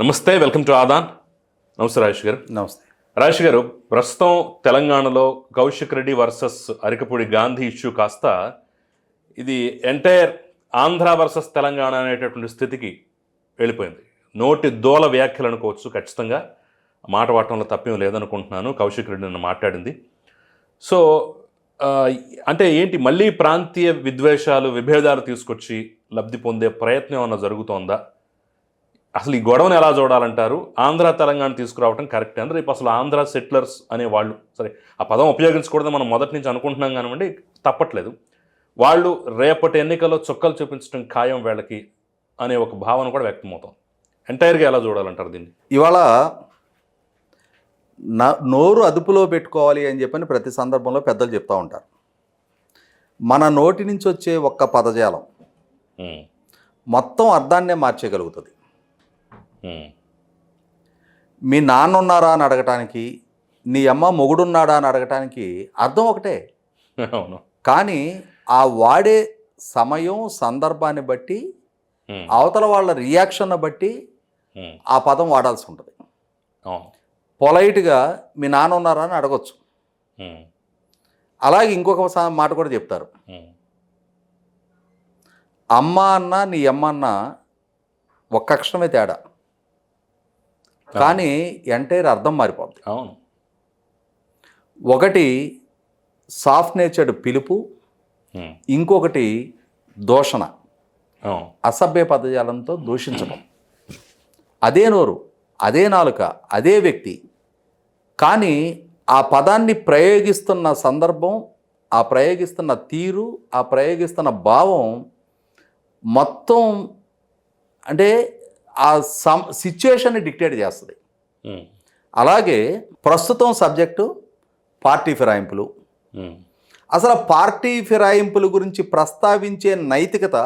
నమస్తే welcome to Aadan. నమస్తే రాజేష్ గారు. నమస్తే. రాజేష్ గారు ప్రస్తుతం తెలంగాణలో కౌశిక్ రెడ్డి వర్సెస్ అరికపూడి గాంధీ ఇష్యూ కాస్త ఇది ఎంటైర్ ఆంధ్ర వర్సెస్ తెలంగాణ అనేటటువంటి స్థితికి వెళ్ళిపోయింది. నోటి దోల వ్యాఖ్యలు అనుకోవచ్చు ఖచ్చితంగా. మాట వాడటంలో తప్పేం లేదనుకుంటున్నాను. కౌశిక్ రెడ్డి నిన్న మాట్లాడింది. సో అంటే ఏంటి మళ్ళీ ప్రాంతీయ విద్వేషాలు విభేదాలు తీసుకొచ్చి లబ్ధి పొందే ప్రయత్నం ఏమన్నా జరుగుతోందా? అసలు ఈ గొడవను ఎలా చూడాలంటారు ఆంధ్ర తెలంగాణ తీసుకురావడం కరెక్ట్ అంటే రేపు అసలు ఆంధ్ర సెటిలర్స్ అనే వాళ్ళు సరే ఆ పదం ఉపయోగించకూడదు మనం మొదటి నుంచి అనుకుంటున్నాం కానివ్వండి తప్పట్లేదు. వాళ్ళు రేపటి ఎన్నికల్లో చుక్కలు చూపించడం ఖాయం వీళ్ళకి అనే ఒక భావన కూడా వ్యక్తమవుతుంది. ఎంటైర్గా ఎలా చూడాలంటారు దీన్ని? ఇవాళ నా నోరు అదుపులో పెట్టుకోవాలి అని చెప్పని ప్రతి సందర్భంలో పెద్దలు చెప్తూ ఉంటారు. మన నోటి నుంచి వచ్చే ఒక్క పదజాలం మొత్తం అర్థాన్నే మార్చేయగలుగుతుంది. మీ నాన్న ఉన్నారా అని అడగటానికి నీ అమ్మ మొగుడున్నాడా అని అడగటానికి అర్థం ఒకటే. అవును. కానీ ఆ వాడే సమయం సందర్భాన్ని బట్టి అవతల వాళ్ళ రియాక్షన్ బట్టి ఆ పదం వాడాల్సి ఉంటుంది. పొలైట్గా మీ నాన్న ఉన్నారా అని అడగొచ్చు. అలాగే ఇంకొక మాట కూడా చెప్తారు. అమ్మ అన్న నీ అమ్మ అన్న ఒక్క అక్షరమే తేడా. కానీ ఎంటైర్ అర్థం మారిపోద్ది. అవును. ఒకటి సాఫ్ట్ నేచర్డ్ పిలుపు ఇంకొకటి దూషణ. అసభ్య పదజాలంతో దూషించడం అదే నోరు అదే నాలుక అదే వ్యక్తి. కానీ ఆ పదాన్ని ప్రయోగిస్తున్న సందర్భం ఆ ప్రయోగిస్తున్న తీరు ఆ ప్రయోగిస్తున్న భావం మొత్తం అంటే ఆ సం సిచ్యువేషన్ని డిక్టేట్ చేస్తుంది. అలాగే ప్రస్తుతం సబ్జెక్టు పార్టీ ఫిరాయింపులు. అసలు పార్టీ ఫిరాయింపుల గురించి ప్రస్తావించే నైతికత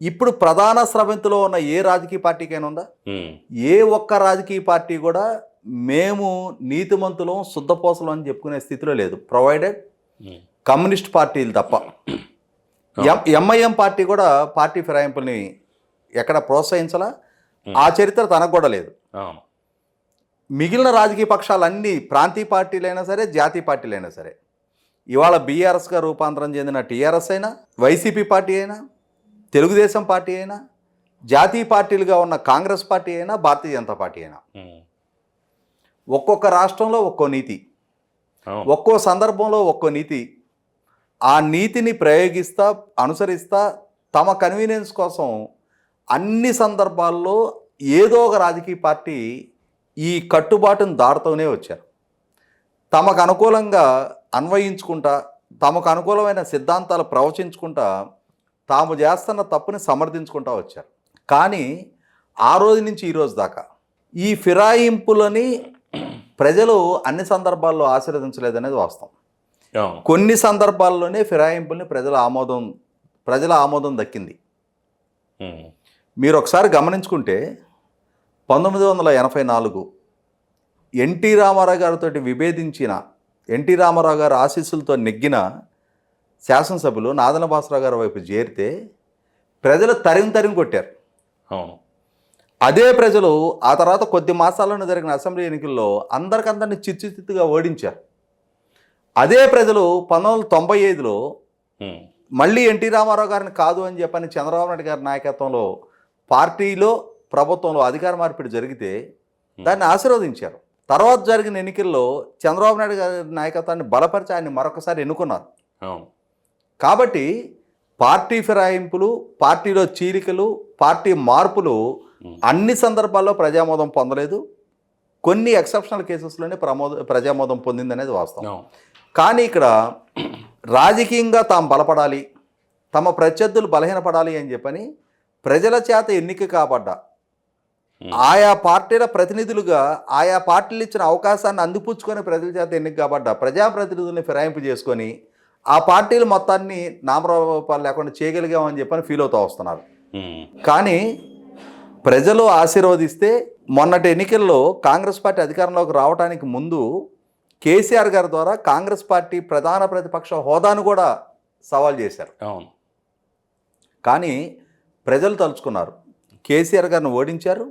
ఇప్పుడు ప్రధాన స్రవంతిలో ఉన్న ఏ రాజకీయ పార్టీకైనా ఉందా? ఏ ఒక్క రాజకీయ పార్టీ కూడా మేము నీతిమంతులం శుద్ధపోసలం అని చెప్పుకునే స్థితిలో లేదు. ప్రొవైడెడ్ కమ్యూనిస్ట్ పార్టీలు తప్ప. ఎంఐఎం పార్టీ కూడా పార్టీ ఫిరాయింపుల్ని ఎక్కడ ప్రోత్సహించలా? ఆ చరిత్ర తనకు కూడా లేదు. మిగిలిన రాజకీయ పక్షాలన్నీ ప్రాంతీయ పార్టీలైనా సరే జాతీయ పార్టీలైనా సరే. ఇవాళ బీఆర్ఎస్గా రూపాంతరం చెందిన టీఆర్ఎస్ అయినా వైసీపీ పార్టీ అయినా తెలుగుదేశం పార్టీ అయినా జాతీయ పార్టీలుగా ఉన్న కాంగ్రెస్ పార్టీ అయినా భారతీయ జనతా పార్టీ అయినా. ఒక్కొక్క రాష్ట్రంలో ఒక్కో నీతి. ఒక్కో సందర్భంలో ఒక్కో నీతి. ఆ నీతిని ప్రయోగిస్తా అనుసరిస్తా తమ కన్వీనియన్స్ కోసం అన్ని సందర్భాల్లో ఏదో ఒక రాజకీయ పార్టీ ఈ కట్టుబాటును దాడుతూనే వచ్చారు. తమకు అనుకూలంగా అన్వయించుకుంటా తమకు అనుకూలమైన సిద్ధాంతాలు ప్రవచించుకుంటా తాము చేస్తున్న తప్పుని సమర్థించుకుంటా వచ్చారు. కానీ ఆ రోజు నుంచి ఈ రోజు దాకా ఈ ఫిరాయింపులని ప్రజలు అన్ని సందర్భాల్లో ఆశీర్వదించలేదనేది వాస్తవం. కొన్ని సందర్భాల్లోనే ఫిరాయింపుల్ని ప్రజల ఆమోదం ప్రజల ఆమోదం దక్కింది. మీరు ఒకసారి గమనించుకుంటే పంతొమ్మిది వందల ఎనభై నాలుగు ఎన్టీ రామారావు గారితో విభేదించిన ఎన్టీ రామారావు గారి ఆశీస్సులతో నెగ్గిన శాసనసభ్యులు నాదన భాస్కరరావు గారి వైపు చేరితే ప్రజలు తరిమి తరిమి కొట్టారు. అవును. అదే ప్రజలు ఆ తర్వాత కొద్ది మాసాలను జరిగిన అసెంబ్లీ ఎన్నికల్లో అందరికందరినీ చిచ్చుచిత్తుగా ఓడించారు. అదే ప్రజలు పంతొమ్మిది వందల తొంభై ఐదులో మళ్ళీ ఎన్టీ రామారావు గారిని కాదు అని చెప్పని చంద్రబాబు నాయుడు గారి నాయకత్వంలో పార్టీలో ప్రభుత్వంలో అధికార మార్పిడి జరిగితే దాన్ని ఆశీర్వదించారు. తర్వాత జరిగిన ఎన్నికల్లో చంద్రబాబు నాయుడు గారి నాయకత్వాన్ని బలపరిచి ఆయన్ని మరొకసారి ఎన్నుకున్నారు. కాబట్టి పార్టీ ఫిరాయింపులు పార్టీలో చీలికలు పార్టీ మార్పులు అన్ని సందర్భాల్లో ప్రజామోదం పొందలేదు. కొన్ని ఎక్సెప్షనల్ కేసెస్లోనే ప్రమోద ప్రజామోదం పొందిందనేది వాస్తవం. అవును. కానీ ఇక్కడ రాజకీయంగా తాము బలపడాలి తమ ప్రత్యర్థులు బలహీనపడాలి అని చెప్పని ప్రజల చేత ఎన్నిక కాబడ్డ. ఆయా పార్టీల ప్రతినిధులుగా ఆయా పార్టీలు ఇచ్చిన అవకాశాన్ని అందిపుచ్చుకొని ప్రజల చేత ఎన్నిక కాబడ్డ. ప్రజాప్రతినిధుల్ని ఫిరాయింపు చేసుకొని ఆ పార్టీలు మొత్తాన్ని నామరూపాలు లేకుండా చేయగలిగామని చెప్పని ఫీల్ అవుతూ వస్తున్నారు. కానీ ప్రజలు ఆశీర్వదిస్తే మొన్నటి ఎన్నికల్లో కాంగ్రెస్ పార్టీ అధికారంలోకి రావడానికి ముందు కేసీఆర్ గారి ద్వారా కాంగ్రెస్ పార్టీ ప్రధాన ప్రతిపక్ష హోదాను కూడా సవాల్ చేశారు. అవును. కానీ ప్రజలు తలుచుకున్నారు. కేసీఆర్ గారిని ఓడించారు.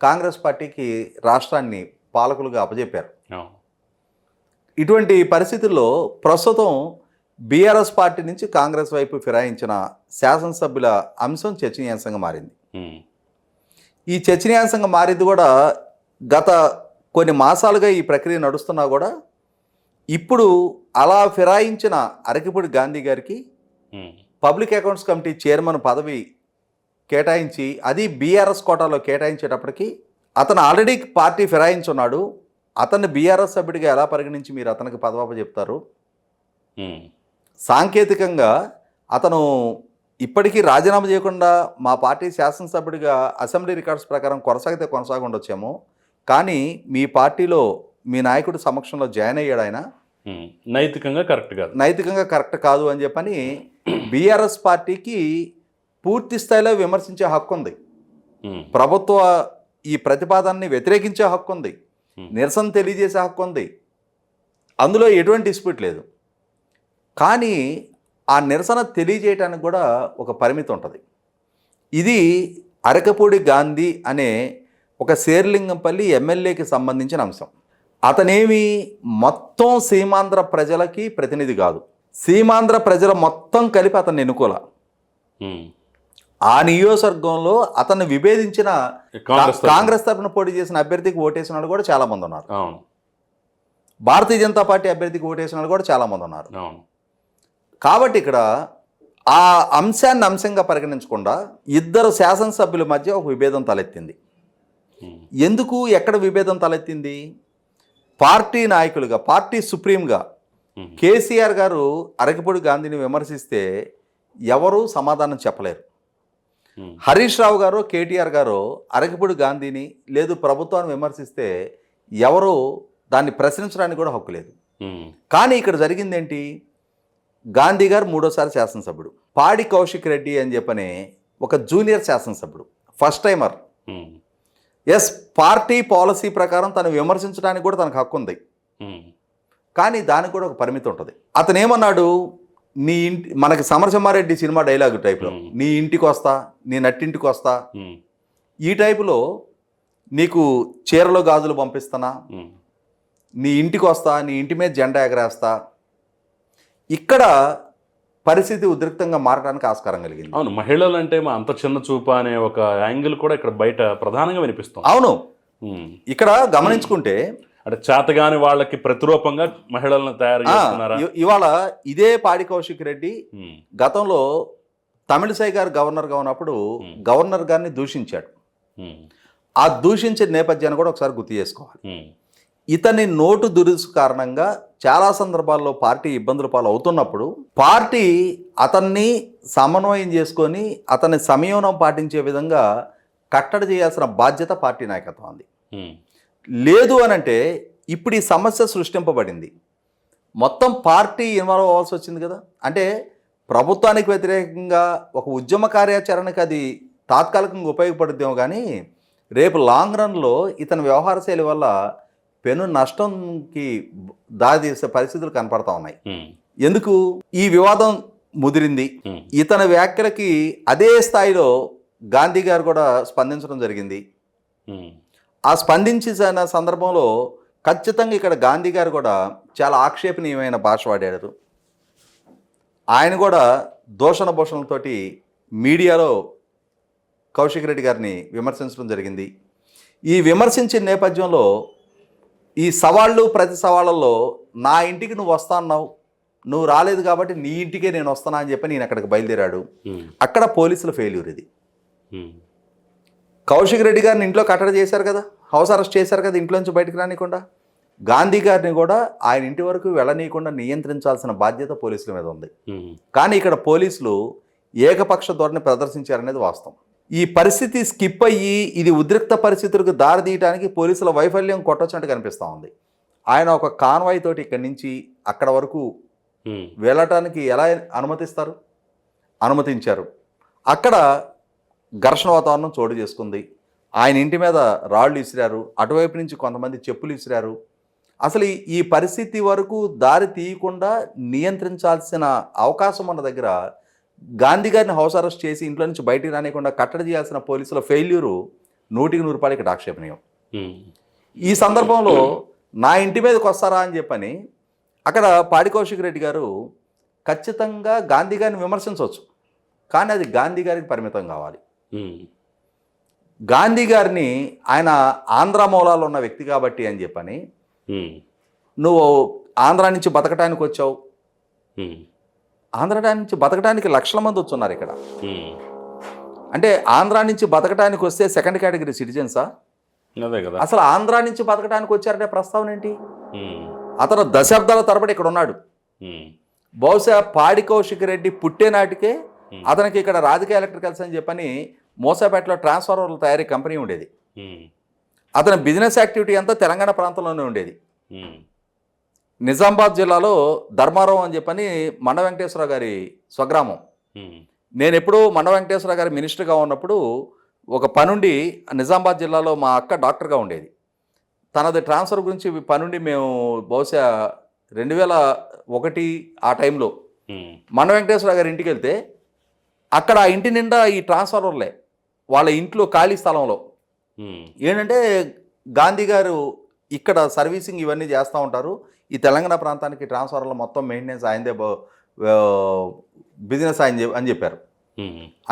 కాంగ్రెస్ పార్టీకి రాష్ట్రాన్ని పాలకులుగా అప్పజెప్పారు. ఇటువంటి పరిస్థితుల్లో ప్రస్తుతం బీఆర్ఎస్ పార్టీ నుంచి కాంగ్రెస్ వైపు ఫిరాయించిన శాసనసభ్యుల అంశం చర్చనీయాంశంగా మారింది. ఈ చర్చనీయాంశంగా మారింది కూడా గత కొన్ని మాసాలుగా ఈ ప్రక్రియ నడుస్తున్నా కూడా ఇప్పుడు అలా ఫిరాయించిన అరకిపూడి గాంధీ గారికి. పబ్లిక్ అకౌంట్స్ కమిటీ చైర్మన్ పదవి కేటాయించి అది బీఆర్ఎస్ కోటాలో కేటాయించేటప్పటికి అతను ఆల్రెడీ పార్టీ ఫిరాయించున్నాడు. అతన్ని బీఆర్ఎస్ సభ్యుడిగా ఎలా పరిగణించి మీరు అతనికి పదవాప చెప్తారు. సాంకేతికంగా అతను ఇప్పటికీ రాజీనామా చేయకుండా మా పార్టీ శాసనసభ్యుడిగా అసెంబ్లీ రికార్డ్స్ ప్రకారం కొనసాగితే కొనసాగి ఉండొచ్చేమో కానీ మీ పార్టీలో మీ నాయకుడి సమక్షంలో జాయిన్ అయ్యాడు ఆయన. నైతికంగా కరెక్ట్ కాదు. నైతికంగా కరెక్ట్ కాదు అని చెప్పని బీఆర్ఎస్ పార్టీకి పూర్తి స్థాయిలో విమర్శించే హక్కు ఉంది. ప్రభుత్వ ఈ ప్రతిపాదనని వ్యతిరేకించే హక్కు ఉంది. నిరసన తెలియజేసే హక్కు ఉంది. అందులో ఎటువంటి డిస్ప్యూట్ లేదు. కానీ ఆ నిరసన తెలియజేయటానికి కూడా ఒక పరిమితి ఉంటుంది. ఇది అరకపూడి గాంధీ అనే ఒక శేర్లింగంపల్లి ఎమ్మెల్యేకి సంబంధించిన అంశం. అతనేమి మొత్తం సీమాంధ్ర ప్రజలకి ప్రతినిధి కాదు. సీమాంధ్ర ప్రజల మొత్తం కలిపి అతన్ని ఎన్నుకోల. ఆ నియోజకవర్గంలో అతన్ని విభేదించిన కాంగ్రెస్ తరఫున. పోటీ చేసిన అభ్యర్థికి ఓటేసిన వాళ్ళు కూడా చాలా మంది ఉన్నారు భారతీయ జనతా పార్టీ అభ్యర్థికి ఓటేసిన వాళ్ళు కూడా చాలా మంది ఉన్నారు కాబట్టి ఇక్కడ ఆ అంశాన్ని అంశంగా పరిగణించకుండా ఇద్దరు శాసనసభ్యుల మధ్య ఒక విభేదం తలెత్తింది. ఎందుకు ఎక్కడ విభేదం తలెత్తింది పార్టీ నాయకులుగా పార్టీ సుప్రీంగా. కేసీఆర్ గారు అరకపూడి గాంధీని విమర్శిస్తే ఎవరూ సమాధానం చెప్పలేరు. హరీష్ రావు గారు కేటీఆర్ గారు అరకపూడి గాంధీని లేదు ప్రభుత్వాన్ని విమర్శిస్తే ఎవరు దాన్ని ప్రశ్నించడానికి కూడా హక్కు లేదు. కానీ ఇక్కడ జరిగిందేంటి? గాంధీ గారు మూడోసారి శాసనసభ్యుడు పాడి కౌశిక్ రెడ్డి అని చెప్పని ఒక జూనియర్ శాసనసభ్యుడు first timer. As party policy ప్రకారం తను విమర్శించడానికి కూడా తనకు హక్కు ఉంది. కానీ దానికి కూడా ఒక పరిమితి ఉంటుంది. అతను ఏమన్నాడు? నీ ఇంటి మనకి సమరసింహారెడ్డి సినిమా డైలాగ్ టైప్లో. నీ ఇంటికి వస్తా నీ నట్టింటికి వస్తా. ఈ టైపులో నీకు చీరలో గాజులు పంపిస్తానా. నీ ఇంటికి వస్తా నీ ఇంటి మీద జెండా ఎగరేస్తా ఇక్కడ పరిస్థితి ఉద్రిక్తంగా మారడానికి ఆస్కారం కలిగింది అవును మహిళలు అంటే మా అంత చిన్న చూప అనే ఒక యాంగిల్ కూడా ఇక్కడ బయట ప్రధానంగా వినిపిస్తుంది అవును. ఇక్కడ గమనించుకుంటే అంటే చేతగాని వాళ్ళకి ప్రతిరూపంగా మహిళలను తయారు చేస్తున్నారా ఇవాళ ఇదే పాడి కౌశిక్ రెడ్డి. గతంలో తమిళసై గారు గవర్నర్గా ఉన్నప్పుడు. గవర్నర్ గారిని దూషించాడు. ఆ దూషించే నేపథ్యాన్ని కూడా ఒకసారి గుర్తు చేసుకోవాలి. ఇతని నోటు దురుసు కారణంగా చాలా సందర్భాల్లో పార్టీ ఇబ్బందుల పాలు అవుతున్నప్పుడు పార్టీ అతన్ని సమన్వయం చేసుకొని అతన్ని సంయమనం పాటించే విధంగా కట్టడి చేయాల్సిన బాధ్యత పార్టీ నాయకత్వం ఉంది. లేదు అని అంటే ఇప్పుడు ఈ సమస్య సృష్టింపబడింది మొత్తం పార్టీ ఇన్వాల్వ్ అవ్వాల్సి వచ్చింది కదా అంటే ప్రభుత్వానికి వ్యతిరేకంగా ఒక ఉద్యమ కార్యాచరణకు అది తాత్కాలికంగా ఉపయోగపడుద్దేమో కానీ రేపు లాంగ్ రన్లో ఇతని వ్యవహార శైలి వల్ల పెను నష్టంకి దారితీసే పరిస్థితులు కనపడతా ఉన్నాయి. ఎందుకు ఈ వివాదం ముదిరింది. ఇతని వ్యాఖ్యలకి అదే స్థాయిలో గాంధీ గారు కూడా స్పందించడం జరిగింది. ఆ స్పందించిన సందర్భంలో ఖచ్చితంగా ఇక్కడ గాంధీ గారు కూడా చాలా ఆక్షేపణీయమైన భాష వాడారు. ఆయన కూడా దూషణ భూషణలతోటి మీడియాలో కౌశిక్ రెడ్డి గారిని విమర్శించడం జరిగింది. ఈ విమర్శించిన నేపథ్యంలో ఈ సవాళ్ళు ప్రతి సవాళ్ళల్లో నా ఇంటికి నువ్వు వస్తా అన్నావు. నువ్వు రాలేదు కాబట్టి నీ ఇంటికే నేను వస్తానా అని చెప్పి నేను అక్కడికి బయలుదేరాడు. అక్కడ పోలీసుల ఫెయిల్యూర్ ఇది. కౌశిక్ రెడ్డి గారిని ఇంట్లో కట్టడి చేశారు కదా హౌస్ అరెస్ట్ చేశారు కదా ఇంట్లోంచి బయటకు రానికుండా గాంధీ గారిని కూడా ఆయన ఇంటి వరకు వెళ్ళనీయకుండా నియంత్రించాల్సిన బాధ్యత పోలీసుల మీద ఉంది. కానీ ఇక్కడ పోలీసులు ఏకపక్ష ధోరణి ప్రదర్శించారనేది వాస్తవం. ఈ పరిస్థితి స్కిప్ అయ్యి ఇది ఉద్రిక్త పరిస్థితులకు దారితీయడానికి పోలీసుల వైఫల్యం కొట్టొచ్చినట్టు కనిపిస్తూ ఉంది. ఆయన ఒక కాన్వాయ్ తోటి ఇక్కడి నుంచి అక్కడ వరకు. వెళ్ళటానికి ఎలా అనుమతిస్తారు? అనుమతించారు. అక్కడ ఘర్షణ వాతావరణం చోటు చేసుకుంది. ఆయన ఇంటి మీద రాళ్ళు ఇసిరారు. అటువైపు నుంచి కొంతమంది చెప్పులు ఇసిరారు. అసలు ఈ- పరిస్థితి వరకు దారి తీయకుండా నియంత్రించాల్సిన అవకాశం ఉన్న దగ్గర గాంధీ గారిని హౌస్ అరెస్ట్ చేసి ఇంట్లో నుంచి బయటికి రానియకుండా కట్టడి చేయాల్సిన పోలీసుల ఫెయిల్యూరు నూటికి నూరు రూపాయలు ఇక్కడ ఆక్షేపణీయం ఈ సందర్భంలో నా ఇంటి మీదకి వస్తారా అని చెప్పని అక్కడ పాడి కౌశిక్ రెడ్డి గారు ఖచ్చితంగా గాంధీ గారిని విమర్శించవచ్చు. కానీ అది గాంధీ గారికి పరిమితం కావాలి. గాంధీ గారిని ఆయన ఆంధ్ర మూలాలు ఉన్న వ్యక్తి కాబట్టి అని చెప్పని నువ్వు ఆంధ్ర నుంచి బతకటానికి వచ్చావు. ఆంధ్ర నుంచి బతకడానికి లక్షల మంది వచ్చున్నారు ఇక్కడ. అంటే ఆంధ్ర నుంచి బతకటానికి వస్తే సెకండ్ కేటగిరీ సిటిజన్సా? అదే కదా. అసలు ఆంధ్ర నుంచి బతకటానికి వచ్చారంటే ప్రస్తావన ఏంటి? అతను దశాబ్దాల తరబడి ఇక్కడ ఉన్నాడు. బహుశా పాడి కౌశిక్ రెడ్డి పుట్టే నాటికే Hmm. అతనికి ఇక్కడ రాజకీయ ఎలక్ట్రికల్స్ అని చెప్పని మోసాపేటలో ట్రాన్స్ఫార్మర్ల తయారీ కంపెనీ ఉండేది. అతని బిజినెస్ యాక్టివిటీ అంతా తెలంగాణ ప్రాంతంలోనే ఉండేది. నిజామాబాద్ జిల్లాలో ధర్మారం అని చెప్పని మండ వెంకటేశ్వర గారి స్వగ్రామం. నేను ఎప్పుడూ మండ వెంకటేశ్వర గారి మినిస్టర్గా ఉన్నప్పుడు ఒక పనుండి నిజామాబాద్ జిల్లాలో మా అక్క డాక్టర్గా ఉండేది. తనది ట్రాన్స్ఫర్ గురించి పనుండి మేము బహుశా రెండు వేల ఒకటి ఆ టైంలో మండ వెంకటేశ్వర గారి ఇంటికి వెళ్తే అక్కడ ఆ ఇంటి నిండా ఈ ట్రాన్స్ఫార్మర్లే వాళ్ళ ఇంట్లో ఖాళీ స్థలంలో. ఏంటంటే గాంధీ గారు ఇక్కడ సర్వీసింగ్ ఇవన్నీ చేస్తూ ఉంటారు. ఈ తెలంగాణ ప్రాంతానికి ట్రాన్స్ఫార్మర్లు మొత్తం మెయింటెనెన్స్ ఆయనదే బిజినెస్ ఆయన అని చెప్పారు.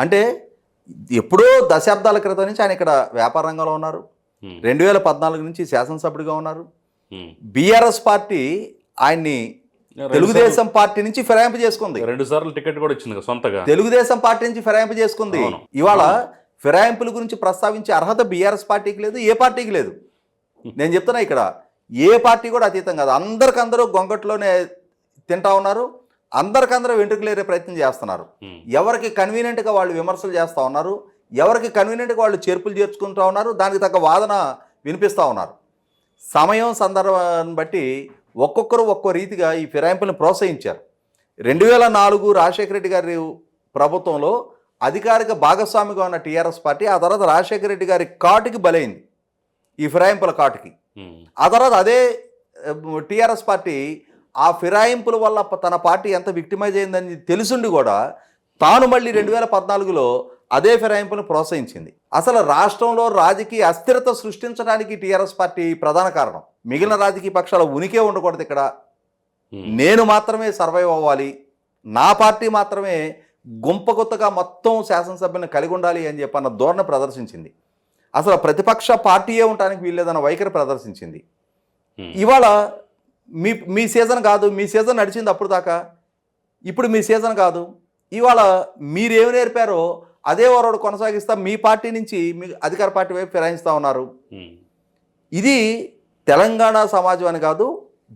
అంటే ఎప్పుడో దశాబ్దాల క్రితం నుంచి ఆయన ఇక్కడ వ్యాపార రంగంలో ఉన్నారు. రెండు వేల పద్నాలుగు నుంచి శాసనసభ్యుడిగా ఉన్నారు. బీఆర్ఎస్ పార్టీ ఆయన్ని తెలుగుదేశం పార్టీ నుంచి ఫిరాయింపు చేసుకుంది. రెండు సార్లు టికెట్ కూడా ఇచ్చింది సొంతగా. తెలుగుదేశం పార్టీ నుంచి ఫిరాయింపు చేసుకుంది. ఇవాళ ఫిరాయింపుల గురించి ప్రస్తావించే అర్హత బీఆర్ఎస్ పార్టీకి లేదు ఏ పార్టీకి లేదు. నేను చెప్తున్నా ఇక్కడ ఏ పార్టీ కూడా అతీతం కాదు. అందరికందరూ గొంగట్లోనే తింటా ఉన్నారు. అందరికందరూ వెంట్రుకలేరే ప్రయత్నం చేస్తున్నారు. ఎవరికి కన్వీనియంట్గా వాళ్ళు విమర్శలు చేస్తూ ఉన్నారు ఎవరికి కన్వీనియంట్గా వాళ్ళు చేర్పులు చేర్చుకుంటూ ఉన్నారు దానికి తగ్గ వాదన వినిపిస్తూ ఉన్నారు. సమయం సందర్భాన్ని బట్టి ఒక్కొక్కరు ఒక్కో రీతిగా ఈ ఫిరాయింపులను ప్రోత్సహించారు. రెండు వేల నాలుగు రాజశేఖర రెడ్డి గారి ప్రభుత్వంలో అధికారిక భాగస్వామిగా ఉన్న టీఆర్ఎస్ పార్టీ ఆ తర్వాత రాజశేఖర రెడ్డి గారి కాటుకి బలైంది. ఈ ఫిరాయింపుల కాటుకి. ఆ తర్వాత అదే టీఆర్ఎస్ పార్టీ ఆ ఫిరాయింపుల వల్ల తన పార్టీ ఎంత విక్టిమైజ్ అయిందని తెలుసుండి కూడా తాను మళ్ళీ రెండు వేల పద్నాలుగులో అదే ఫిరాయింపులను ప్రోత్సహించింది. అసలు రాష్ట్రంలో రాజకీయ అస్థిరత సృష్టించడానికి టీఆర్ఎస్ పార్టీ ప్రధాన కారణం. మిగిలిన రాజకీయ పక్షాల ఉనికే ఉండకూడదు ఇక్కడ. ఉమ్, నేను మాత్రమే సర్వైవ్ అవ్వాలి. నా పార్టీ మాత్రమే గుంపగుత్తగా మొత్తం శాసనసభ్యులను కలిగి ఉండాలి అని చెప్పి అన్న ధోరణి ప్రదర్శించింది. అసలు ప్రతిపక్ష పార్టీయే ఉండడానికి వీల్లేదన్న వైఖరి ప్రదర్శించింది. ఉమ్. ఇవాళ మీ మీ సీజన్ కాదు మీ సీజన్ నడిచింది అప్పుడు దాకా. ఇప్పుడు మీ సీజన్ కాదు. ఇవాళ మీరేమి నేర్పారో అదే వరడు కొనసాగిస్తా మీ పార్టీ నుంచి మీ అధికార పార్టీ వైపు ఫిరాయిస్తూ ఉన్నారు. ఉమ్, ఇది తెలంగాణ సమాజం అని కాదు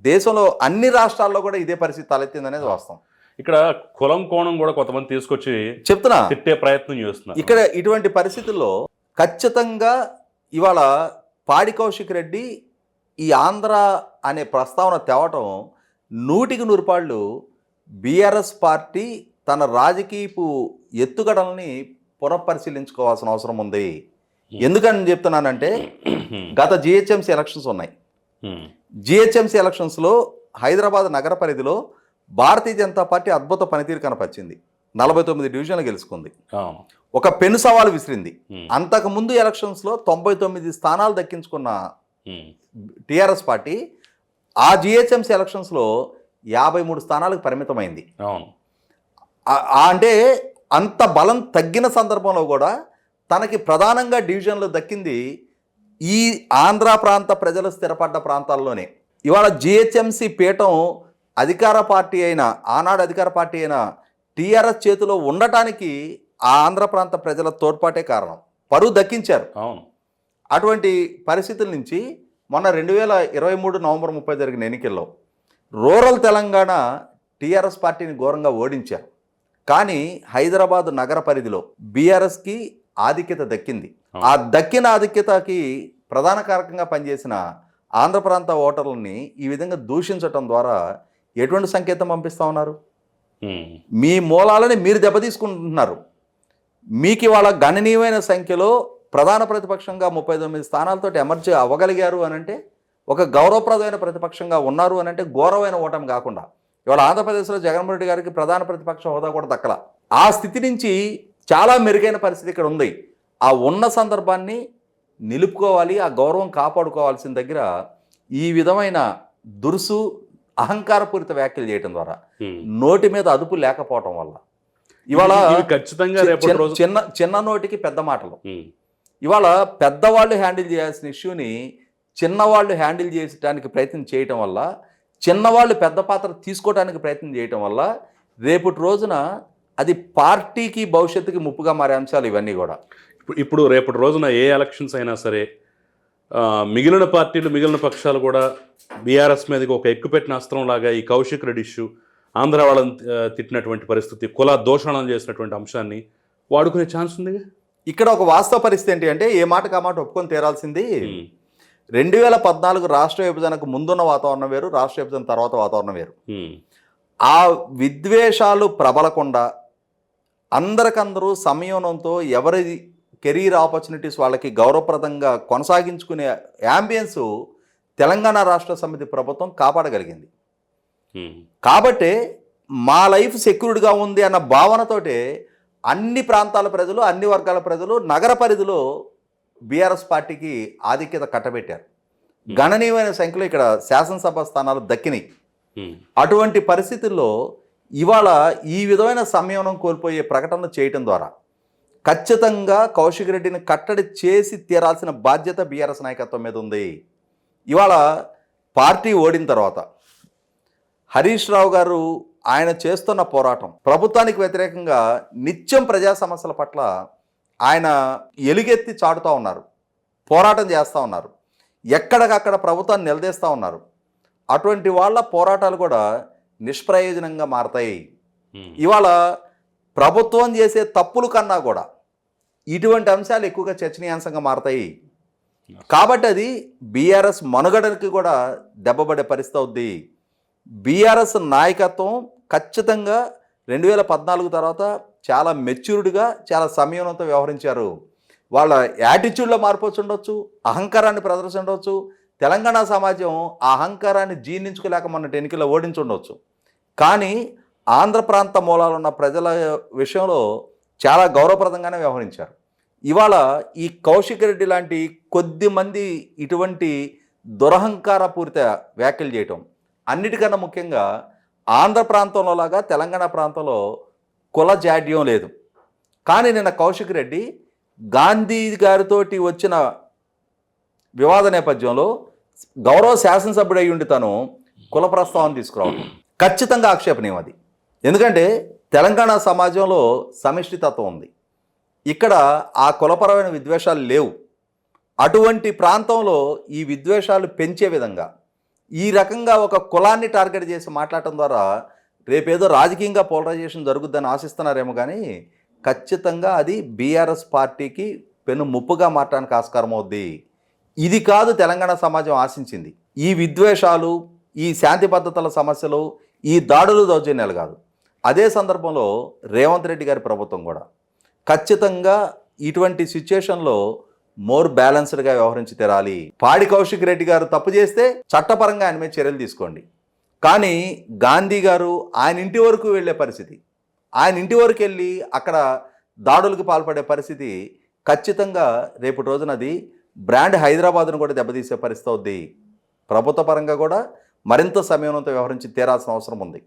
దేశంలో అన్ని రాష్ట్రాల్లో కూడా ఇదే పరిస్థితి తలెత్తింది అనేది వాస్తవం. ఇక్కడ కులం కోణం కూడా కొంతమంది తీసుకొచ్చి చెప్తున్నా. తిట్టే ప్రయత్నం చేస్తున్నారు. ఇక్కడ ఇటువంటి పరిస్థితుల్లో ఖచ్చితంగా ఇవాళ పాడి కౌశిక్ రెడ్డి ఈ ఆంధ్ర అనే ప్రస్తావన తేవటం నూటికి నూరుపాళ్ళు బీఆర్ఎస్ పార్టీ తన రాజకీయపు ఎత్తుగడల్ని పునఃపరిశీలించుకోవాల్సిన అవసరం ఉంది. ఎందుకని చెప్తున్నానంటే ఉమ్, గత జిహెచ్ఎంసీ ఎలక్షన్స్ ఉన్నాయి. జిహెచ్ఎంసీ ఎలక్షన్స్లో హైదరాబాద్ నగర పరిధిలో భారతీయ జనతా పార్టీ అద్భుత పనితీరు కనపరిచింది. నలభై తొమ్మిది డివిజన్లు గెలుచుకుంది. ఒక పెను సవాలు విసిరింది. అంతకుముందు ఎలక్షన్స్లో తొంభై తొమ్మిది స్థానాలు దక్కించుకున్న టీఆర్ఎస్ పార్టీ ఆ జిహెచ్ఎంసీ ఎలక్షన్స్లో యాభై మూడు స్థానాలకు పరిమితమైంది. అంటే అంత బలం తగ్గిన సందర్భంలో కూడా తనకి ప్రధానంగా డివిజన్లు దక్కింది ఈ ఆంధ్ర ప్రాంత ప్రజలు స్థిరపడ్డ ప్రాంతాల్లోనే. ఇవాళ జిహెచ్ఎంసీ పీఠం అధికార పార్టీ అయిన ఆనాడు అధికార పార్టీ అయిన టీఆర్ఎస్ చేతిలో ఉండటానికి ఆ ఆంధ్ర ప్రాంత ప్రజల తోడ్పాటే కారణం. పరువు దక్కించారు. అవును. అటువంటి పరిస్థితుల నుంచి మొన్న రెండు వేల ఇరవై మూడు నవంబర్ ముప్పై జరిగిన ఎన్నికల్లో రూరల్ తెలంగాణ టీఆర్ఎస్ పార్టీని ఘోరంగా ఓడించారు. కానీ హైదరాబాద్ నగర పరిధిలో బీఆర్ఎస్కి ఆధిక్యత దక్కింది. ఆ దక్కిన ఆధిక్యతకి ప్రధాన కారకంగా పనిచేసిన ఆంధ్ర ప్రాంత ఓటర్లని ఈ విధంగా దూషించటం ద్వారా ఎటువంటి సంకేతం పంపిస్తా ఉన్నారు? మీ మూలాలని మీరు దెబ్బతీసుకుంటున్నారు. మీకు ఇవాళ గణనీయమైన సంఖ్యలో ప్రధాన ప్రతిపక్షంగా ముప్పై తొమ్మిది స్థానాలతో ఎమర్జీ అవ్వగలిగారు అని అంటే ఒక గౌరవప్రదమైన ప్రతిపక్షంగా ఉన్నారు అని అంటే ఘోరమైన ఓటమి కాకుండా ఇవాళ ఆంధ్రప్రదేశ్లో జగన్మోహన్ రెడ్డి గారికి ప్రధాన ప్రతిపక్ష హోదా కూడా దక్కల. ఆ స్థితి నుంచి చాలా మెరుగైన పరిస్థితి ఇక్కడ ఉంది. ఆ ఉన్న సందర్భాన్ని నిలుపుకోవాలి ఆ గౌరవం కాపాడుకోవాల్సిన దగ్గర ఈ విధమైన దురుసు అహంకారపూరిత వ్యాఖ్యలు చేయడం ద్వారా. నోటి మీద అదుపు లేకపోవటం వల్ల ఇవాళ ఇవి ఖచ్చితంగా చిన్న- చిన్న నోటికి పెద్ద మాటలు. ఇవాళ పెద్దవాళ్ళు హ్యాండిల్ చేయాల్సిన ఇష్యూని చిన్నవాళ్ళు హ్యాండిల్ చేసడానికి ప్రయత్నం చేయటం వల్ల చిన్నవాళ్ళు పెద్ద పాత్ర తీసుకోవడానికి ప్రయత్నం చేయటం వల్ల రేపటి రోజున అది పార్టీకి భవిష్యత్తుకి ముప్పుగా మారే అంశాలు ఇవన్నీ కూడా ఇప్పుడు ఇప్పుడు రేపటి రోజున ఏ ఎలక్షన్స్ అయినా సరే మిగిలిన పార్టీలు మిగిలిన పక్షాలు కూడా బీఆర్ఎస్ మీదకి ఒక ఎక్కుపెట్టిన అస్త్రం లాగా ఈ కౌశిక్ రెడ్డి ఇష్యూ ఆంధ్ర వాళ్ళని తిట్టినటువంటి పరిస్థితి కుల దోషణం చేసినటువంటి అంశాన్ని వాడుకునే ఛాన్స్ ఉంది ఇక్కడ ఒక వాస్తవ పరిస్థితి ఏంటి అంటే ఏ మాటకు ఆ మాట ఒప్పుకొని తీరాల్సింది రెండు వేల పద్నాలుగు రాష్ట్ర విభజనకు ముందున్న వాతావరణం వేరు రాష్ట్ర విభజన తర్వాత వాతావరణం వేరు. ఆ విద్వేషాలు ప్రబలకుండా అందరికందరూ సంయమనంతో ఎవరి కెరీర్ ఆపర్చునిటీస్ వాళ్ళకి గౌరవప్రదంగా కొనసాగించుకునే యాంబియన్స్ తెలంగాణ రాష్ట్ర సమితి ప్రభుత్వం కాపాడగలిగింది. కాబట్టే మా లైఫ్ సెక్యూర్డ్గా ఉంది అన్న భావనతోటే అన్ని ప్రాంతాల ప్రజలు అన్ని వర్గాల ప్రజలు నగర పరిధిలో బీఆర్ఎస్ పార్టీకి ఆధిక్యత కట్టబెట్టారు. గణనీయమైన సంఖ్యలో ఇక్కడ శాసనసభ స్థానాలు దక్కినాయి. అటువంటి పరిస్థితుల్లో ఇవాళ ఈ విధమైన సంయమనం కోల్పోయే ప్రకటనలు చేయటం ద్వారా ఖచ్చితంగా కౌశిక్ రెడ్డిని కట్టడి చేసి తీరాల్సిన బాధ్యత బీఆర్ఎస్ నాయకత్వం మీద ఉంది. ఇవాళ పార్టీ ఓడిన తర్వాత హరీష్ రావు గారు ఆయన చేస్తున్న పోరాటం ప్రభుత్వానికి వ్యతిరేకంగా నిత్యం ప్రజా సమస్యల పట్ల ఆయన ఎలుగెత్తి చాటుతూ ఉన్నారు పోరాటం చేస్తూ ఉన్నారు ఎక్కడికక్కడ ప్రభుత్వాన్ని నిలదీస్తూ ఉన్నారు. అటువంటి వాళ్ళ పోరాటాలు కూడా నిష్ప్రయోజనంగా మారతాయి. ఇవాళ ప్రభుత్వం చేసే తప్పుల కన్నా కూడా ఇటువంటి అంశాలు ఎక్కువగా చర్చనీయాంశంగా మారతాయి. కాబట్టి అది బీఆర్ఎస్ మనుగడకి కూడా దెబ్బపడే పరిస్థితి అవుద్ది. బీఆర్ఎస్ నాయకత్వం ఖచ్చితంగా రెండు వేల పద్నాలుగు తర్వాత చాలా మెచ్యూర్డ్గా చాలా సంయమనంతో వ్యవహరించారు. వాళ్ళ యాటిట్యూడ్లో మార్పు వచ్చి ఉండొచ్చు అహంకారాన్ని ప్రదర్శించవచ్చు తెలంగాణ సమాజం ఆ అహంకారాన్ని జీర్ణించుకోలేక మొన్నటి ఎన్నికల్లో ఓడించుండొచ్చు కానీ ఆంధ్ర ప్రాంత మూలాలు ఉన్న ప్రజల విషయంలో చాలా గౌరవప్రదంగానే వ్యవహరించారు. ఇవాళ ఈ కౌశిక్ రెడ్డి లాంటి కొద్ది మంది ఇటువంటి దురహంకారపూరిత వ్యాఖ్యలు చేయటం అన్నిటికన్నా ముఖ్యంగా ఆంధ్ర ప్రాంతంలో లాగా తెలంగాణ ప్రాంతంలో కుల జాడ్యం లేదు. కానీ నిన్న కౌశిక్ రెడ్డి గాంధీ గారితోటి వచ్చిన వివాద నేపథ్యంలో గౌరవ శాసనసభ్యుడై ఉండి తను కుల ప్రస్తావన తీసుకురావడం ఖచ్చితంగా ఆక్షేపణీయం అది. ఎందుకంటే తెలంగాణ సమాజంలో సమిష్టితత్వం ఉంది. ఇక్కడ ఆ కులపరమైన విద్వేషాలు లేవు. అటువంటి ప్రాంతంలో ఈ విద్వేషాలు పెంచే విధంగా ఈ రకంగా ఒక కులాన్ని టార్గెట్ చేసి మాట్లాడటం ద్వారా రేపేదో రాజకీయంగా పోలరైజేషన్ జరుగుద్దని ఆశిస్తున్నారేమో కానీ ఖచ్చితంగా అది బీఆర్ఎస్ పార్టీకి పెను ముప్పుగా మారడానికి ఆస్కారం అవుద్ది. ఇది కాదు తెలంగాణ సమాజం ఆశించింది. ఈ విద్వేషాలు ఈ శాంతి భద్రతల సమస్యలు ఈ దాడులు దౌర్జన్యాలు కాదు. అదే సందర్భంలో రేవంత్ రెడ్డి గారి ప్రభుత్వం కూడా ఖచ్చితంగా ఇటువంటి సిచ్యుయేషన్లో మోర్ బ్యాలెన్స్డ్గా వ్యవహరించి తెరాలి. పాడి కౌశిక్ రెడ్డి గారు తప్పు చేస్తే చట్టపరంగా ఆయన మీద చర్యలు తీసుకోండి. కానీ గాంధీ గారు ఆయన ఇంటి వరకు వెళ్ళే పరిస్థితి ఆయన ఇంటి వరకు వెళ్ళి అక్కడ దాడులకు పాల్పడే పరిస్థితి ఖచ్చితంగా రేపు రోజున అది బ్రాండ్ హైదరాబాద్ను కూడా దెబ్బతీసే పరిస్థితి అవుద్ది. ప్రభుత్వ పరంగా కూడా మరింత సమయంతో వ్యవహరించి తీరాల్సిన అవసరం ఉంది.